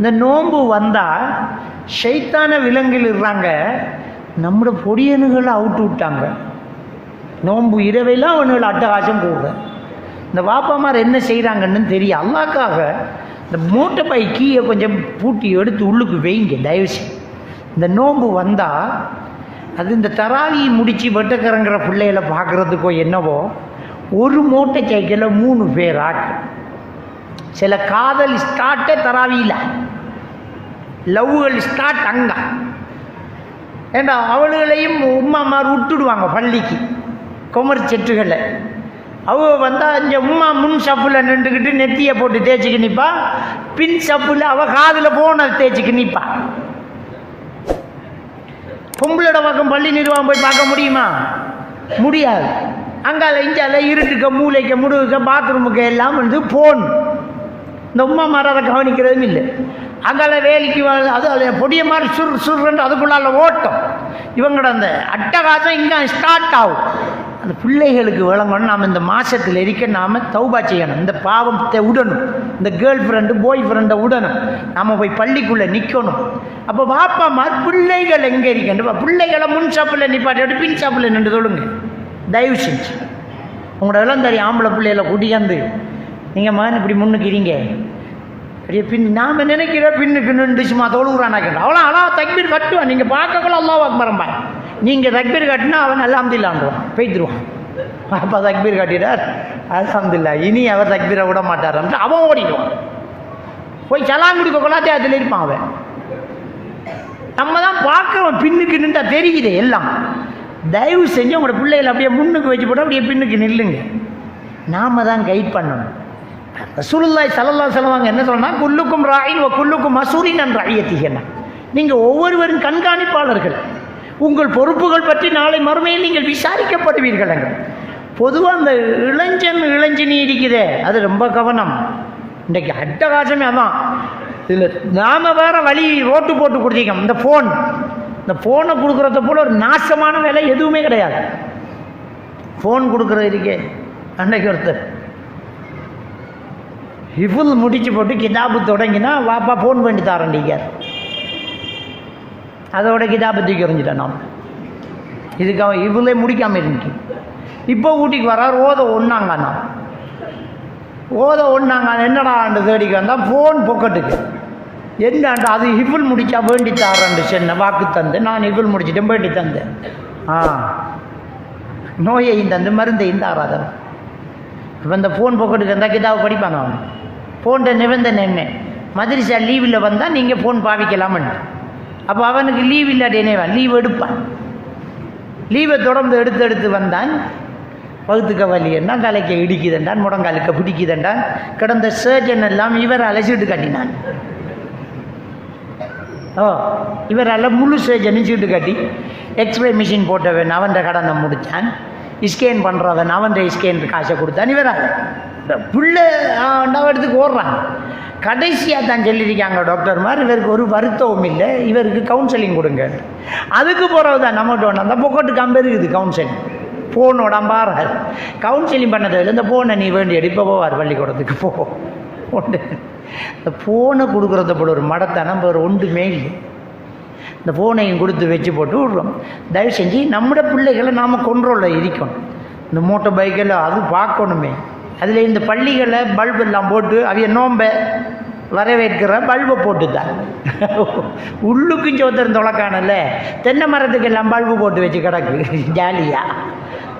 இந்த நோன்பு வந்தால் ஷைத்தான விலங்கில் இருறாங்க நம்மளோட பொடியனுகளை அவுட்டு விட்டாங்க. நோன்பு இரவையெல்லாம் அவனுகளை அட்டகாசம் போடுறேன் இந்த வாப்பாமார் என்ன செய்கிறாங்கன்னு தெரியும். அல்லாக்காக இந்த மூட்டை பை கீயை கொஞ்சம் பூட்டி எடுத்து உள்ளுக்கு வைங்க தயவுசெய்து. இந்த நோன்பு வந்தால் அது இந்த தராவி முடித்து வெட்டக்கரங்கிற பிள்ளைகளை பார்க்குறதுக்கோ என்னவோ ஒரு மூட்டை சைக்கிளில் மூணு பேர் ஆக்கு. சில காதல் ஸ்டார்ட்டே தராவியில். லவ்வுகள் ஸ்டார்ட் அங்கே. ஏண்டா அவளுகளையும் உம்மாமார் விட்டுடுவாங்க பள்ளிக்கு. குமர் செட்டுகளை. அவ வந்தால் இந்த உம்மா முன் சப்பில் நின்றுக்கிட்டு நெத்தியை போட்டு தேய்ச்சிக்கு நிற்பா பின் சப்பில் அவள் காதில் போன தேய்ச்சிக்கு நிற்பா பொம்பளோட பக்கம் பள்ளி நிர்வாகம் போய் பார்க்க முடியுமா? முடியாது. அங்கால இஞ்சால இருட்டுக்க மூளைக்க முடுக்க பாத்ரூமுக்கு எல்லாம் வந்து போன் இந்த உம்மா மாதிரி அதை கவனிக்கிறதும் இல்லை. அங்கால வேலைக்கு அது அது பொடிய மாதிரி சுர் சுருன்னு அதுக்குள்ளால ஓட்டம். இவங்களோட அந்த அட்டகாசம் இங்கே ஸ்டார்ட் ஆகும். அந்த பிள்ளைகளுக்கு விளங்கணும். நாம் இந்த மாதத்தில் இருக்க நாம் தௌபா செய்யணும். இந்த பாவத்தை விடணும் இந்த கேர்ள் ஃப்ரெண்டு பாய் ஃப்ரெண்டை விடணும் நாம் போய் பள்ளிக்குள்ளே நிற்கணும் அப்போ வாப்பாமா பிள்ளைகள் எங்கே இருக்கணும்? பிள்ளைகளை முன் சாப்பில் நிப்பாட்டி பின் சாப்பில் நின்று தொழுங்க. தயவு செஞ்சு. உங்களோட எல்லாம் தெரியும் ஆம்பளை பிள்ளைகளை கூட்டியாந்து நீங்கள் மகன் இப்படி முன்னுக்கிறீங்க அப்படியே பின் நாம் நினைக்கிற பின்னுக்கு நின்று சும்மா கேட்டோம் அவ்வளோ அவ்வளோ தக்பீர் கட்டுவான். நீங்கள் பார்க்கக்குள்ள அல்லாஹ் அக்பரம்பா நீங்கள் தக்பீர் கட்டினா அவன் அல்ஹம்துலில்லான்றான் பெய்துருவான் அப்பா தக்பீர் கட்டிட்டார். அல்ஹம்துலில்லா இனி அவர் தக்பீரை விட மாட்டார் அவன் ஓடிடுவான். போய் சலாம் கொடுக்க அதில் இருப்பான் அவன். நம்ம தான் பார்க்குறோம். பின்னுக்கு நின்றா தெரியுது எல்லாம். தயவு செஞ்சு உங்களோட பிள்ளைகளை அப்படியே முன்னுக்கு வச்சு போட்டு அப்படியே பின்னுக்கு நில்லுங்க. நாம தான் கைட் பண்ணணும். ரசூலுல்லாய் சல்லல்லா செலவாங்க என்ன சொன்னா குல்லுக்கும் ராயின் குல்லுக்கும் மசூரின் என்ற ஐயத்திகன்னா நீங்கள் ஒவ்வொருவரும் கண்காணிப்பாளர்கள். உங்கள் பொறுப்புகள் பற்றி நாளை மறுமையில் நீங்கள் விசாரிக்கப்படுவீர்கள் பொதுவாக அந்த இளைஞன் இளைஞனி இருக்குதே அது ரொம்ப கவனம். இன்றைக்கு அட்டகாசமே அதான். இதில் நாம் வேற வழி ரோட்டு போட்டு கொடுத்தீங்க இந்த ஃபோன் இந்த ஃபோனை கொடுக்குறத போல ஒரு நாசமான வேலை எதுவுமே கிடையாது. ஃபோன் கொடுக்குறது இருக்கே. அன்னைக்கு ஒருத்தர் ஹிஃபுல் முடிச்சு போட்டு கிதாபு தொடங்கினா வாப்பா ஃபோன் பண்ணி தாரண்டிக்கார் அதோட கிதாபு தூக்கி எறிஞ்சிட்டேன் நான். இதுக்கு அவன் இவ்வளே முடிக்காமல் இருந்துச்சு. இப்போ ஊட்டிக்கு வரார் ஓத ஒன்றாங்க நான் ஓத ஒன்றாங்க என்னடா ஆண்டு தேடிக்கு வந்தால் ஃபோன் பொக்கட்டுக்கு என்னண்டு அது ஹிஃபுல் முடிச்சா வேண்டி தாரண்டு சென்ன வாக்கு தந்து. நான் ஹிஃபுல் முடிச்சிட்டேன் வேண்டி தந்தேன். ஆ. நோயையும் தந்து மருந்தையும் தாராதன் இப்போ இந்த ஃபோன் பொக்கட்டுக்கு இருந்தால் கிதாவை படிப்பாங்க அவன்? ஃபோன்ட நிபந்தனை என்ன? மதுரிசா லீவில் வந்தால் நீங்கள் ஃபோன் பாவிக்கலாமன்ட்டு. அப்போ அவனுக்கு லீவ் இல்லாட்டினேவான் லீவ் எடுப்பான். லீவை தொடர்ந்து எடுத்து எடுத்து வந்தான். பகுத்துக்க வலி கலைக்க இடிக்குதுண்டான் இடிக்குதண்டான் பிடிக்குதுண்டான் கிடந்த சர்ஜன் எல்லாம் இவர் அலைச்சிட்டு கட்டினான். ஓ இவரால் முழு சர்ஜனும் சீட்டு கட்டி எக்ஸ்ரே மிஷின் போட்டவன் அவன் கடனை முடித்தான் ஸ்கேன் பண்ணுறவன் அவன் ஸ்கேன் காசை கொடுத்தான் இவரால். இந்த பிள்ளை இடத்துக்கு ஓடுறான். கடைசியாக தான் சொல்லியிருக்காங்க டாக்டர் மாதிரி இவருக்கு ஒரு வருத்தமும் இல்லை இவருக்கு கவுன்சிலிங் கொடுங்க. அதுக்கு போகிறது தான் நம்மகிட்ட ஒன்று அந்த பொக்கட்டு கம்பு இருக்குது கவுன்சிலிங் ஃபோனோட பாரு. கவுன்சிலிங் பண்ணதில்லை இந்த ஃபோனை நீ வேண்டி எடுப்ப போவார் பள்ளிக்கூடத்துக்கு போ. உண்டு. இந்த ஃபோனை கொடுக்குறத போல ஒரு மடத்தனம் வேறு ஒன்றுமே இல்லை. இந்த ஃபோனையும் கொடுத்து வச்சு போட்டு விடுறோம். தயவு செஞ்சு நம்மட பிள்ளைகளை நாம் கொண்ட்ரோலில் இருக்கணும். இந்த மோட்டர் பைக்கில் அது பார்க்கணுமே. அதில் இந்த பள்ளிகளை பல்பு எல்லாம் போட்டு அவைய நோம்ப வரவேற்கிற பல்பை போட்டுதான். உள்ளுக்கும் சோத்திரம் தொலைக்கானல தென்னை மரத்துக்கு எல்லாம் பல்பு போட்டு வச்சு கிடக்கு. ஜாலியாக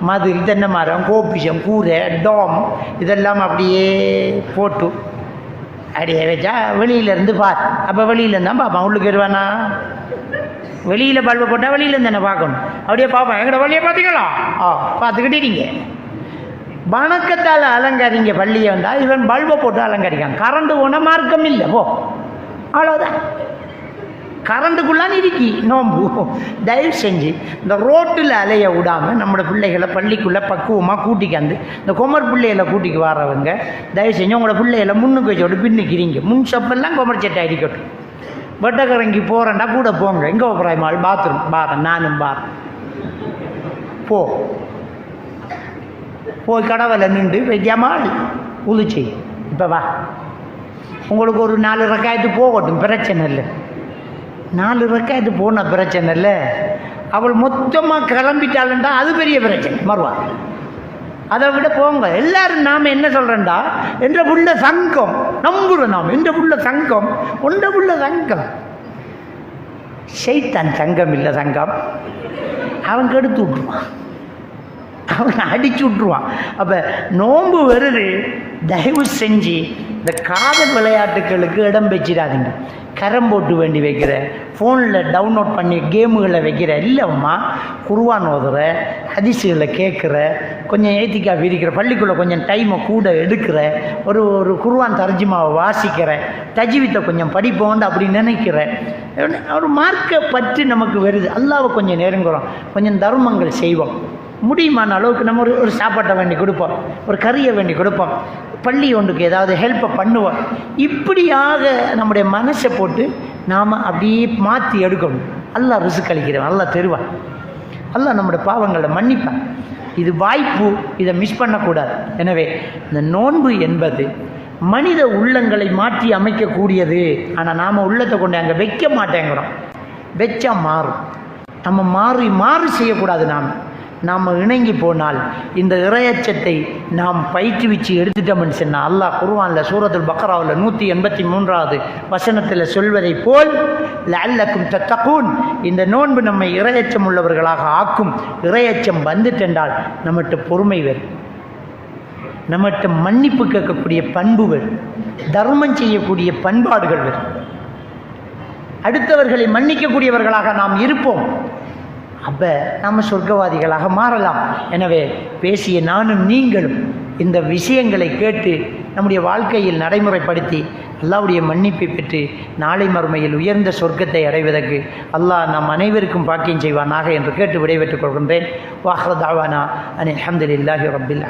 மதில் தென்னை மரம் கோபிஷம் கூரை டோம் இதெல்லாம் அப்படியே போட்டு அப்படியே வச்சா வெளியிலேருந்து பார். அப்போ வெளியிலேருந்து தான் பார்ப்பான் உள்ளுக்கு வருவானா? வெளியில் பல்பு போட்டால் வெளியிலேருந்து தானே பார்க்கணும்? அப்படியே பார்ப்பான். எங்கட வழியை பார்த்தீங்களா? ஆ பார்த்துக்கிட்டீங்க வணக்கத்தால் அலங்கரிங்க பள்ளியை வந்தால் இவன் பல்பை போட்டு அலங்கரிக்கான். கரண்டு போனால் மார்க்கம் இல்லை போ. அவ்வளோதான் கரண்ட்டுக்குள்ளான் இருக்கி நோம்பு. தயவு செஞ்சு இந்த ரோட்டில் அலைய விடாமல் நம்மளோட பிள்ளைகளை பள்ளிக்குள்ளே பக்குவமாக கூட்டிக்காந்து இந்த குமர் பிள்ளைகளை கூட்டிக்கு வரவங்க தயவு செஞ்சு உங்களோட பிள்ளைகளை முன்னுக்கு வச்சோடு பின்னுக்கிறீங்க. முன் சப்பெல்லாம் குமர் சட்டை அடிக்கட்டும். வெட்டக்கரங்கி போகிறேன்டா கூட போங்க. எங்கே போகிறாய்மாள் பாத்ரூம் பாரு நானும் பாரு போ. போய் கடவுளை நின்று வைக்காமல் உதிச்சு இப்போ வா. உங்களுக்கு ஒரு நாலு ரக்காயத்து போகட்டும் பிரச்சனை இல்லை. நாலு ரக்காயத்து போன பிரச்சனை இல்லை. அவள் மொத்தமாக கிளம்பிட்டாளுண்டா அது பெரிய பிரச்சனை. மறுவா. அதை விட போங்க. எல்லாரும் நாம் என்ன சொல்கிறேன்டா என்ற புள்ள சங்கம். நம்புகிறோம் நாம். என்ற புள்ள சங்கம். ஒன்ற புள்ள சங்கம். சைத்தான் சங்கம் இல்லை சங்கம். அவன் கெடுத்து விட்டுருவான். அவனை அடிச்சு விட்ருவான் அப்போ நோன்பு வருது தயவு செஞ்சு இந்த காதல் விளையாட்டுகளுக்கு இடம் வச்சிடாதீங்க கரம் போட்டு வேண்டி வைக்கிற ஃபோனில் டவுன்லோட் பண்ணி கேமுகளை வைக்கிற இல்லைம்மா குருவான் ஓதுற ஹதிசுகளை கேட்குற கொஞ்சம் ஏத்திக்கா விரிக்கிற பள்ளிக்குள்ளே கொஞ்சம் டைமை கூட எடுக்கிற ஒரு ஒரு குருவான் தர்ஜிமாவை வாசிக்கிற தஜிவித்தை கொஞ்சம் படிப்போண்டு அப்படி நினைக்கிற ஒரு மார்க்கை பற்றி நமக்கு வருது. அல்லாவை கொஞ்சம் நெருங்குறோம் கொஞ்சம் தர்மங்கள் செய்வோம் முடியுமான அளவுக்கு நம்ம ஒரு ஒரு சாப்பாட்டை வேண்டி கொடுப்போம். ஒரு கறியை வேண்டி கொடுப்போம். பள்ளி ஒன்றுக்கு ஏதாவது ஹெல்ப்பை பண்ணுவோம். இப்படியாக நம்முடைய மனசை போட்டு நாம் அப்படியே மாற்றி எடுக்கணும். அல்லா ரிசுக்கு அளிக்கிறவன் அல்லாஹ் தருவான். அல்லாஹ் நம்முடைய பாவங்களை மன்னிப்பான். இது வாய்ப்பு இதை மிஸ் பண்ணக்கூடாது. எனவே இந்த நோன்பு என்பது மனித உள்ளங்களை மாற்றி அமைக்கக்கூடியது. ஆனால் நாம் உள்ளத்தை கொண்டு அங்கே வைக்க மாட்டேங்கிறோம். வச்சா மாறும். நம்ம மாறி மாறு செய்யக்கூடாது நாம். நாம் இணங்கி போனால் இந்த இறையச்சத்தை நாம் பயிற்றுவிச்சு எடுத்துட்டோம்னு சொன்னால் அல்லாஹ் குருவானில் சூரத்துல் பக்ராவில் நூற்றி எண்பத்தி மூன்றாவது வசனத்தில் சொல்வதை போல் லல்லக்கும் தத்தகூன். இந்த நோன்பு நம்மை இரையச்சம் உள்ளவர்களாக ஆக்கும். இரையச்சம் வந்துட்டென்றால் நம்மகிட்ட பொறுமை வரும் நம்மகிட்ட மன்னிப்பு கேட்கக்கூடிய பண்பு வரும் தர்மம் செய்யக்கூடிய பண்பாடுகள் வரும் அடுத்தவர்களை மன்னிக்கக்கூடியவர்களாக நாம் இருப்போம். அப்போ நம்ம சொர்க்கவாதிகளாக மாறலாம். எனவே பேசிய நானும் நீங்களும் இந்த விஷயங்களை கேட்டு நம்முடைய வாழ்க்கையில் நடைமுறைப்படுத்தி அல்லாவுடைய மன்னிப்பை பெற்று நாளை மறுமையில் உயர்ந்த சொர்க்கத்தை அடைவதற்கு அல்லாஹ் நம் அனைவருக்கும் பாக்கியம் செய்வானாக என்று கேட்டு விடைபெற்றுக் கொள்கின்றேன். வாஹ்ரதாவானா அனில் அஹமதுல்லாஹி ரபில்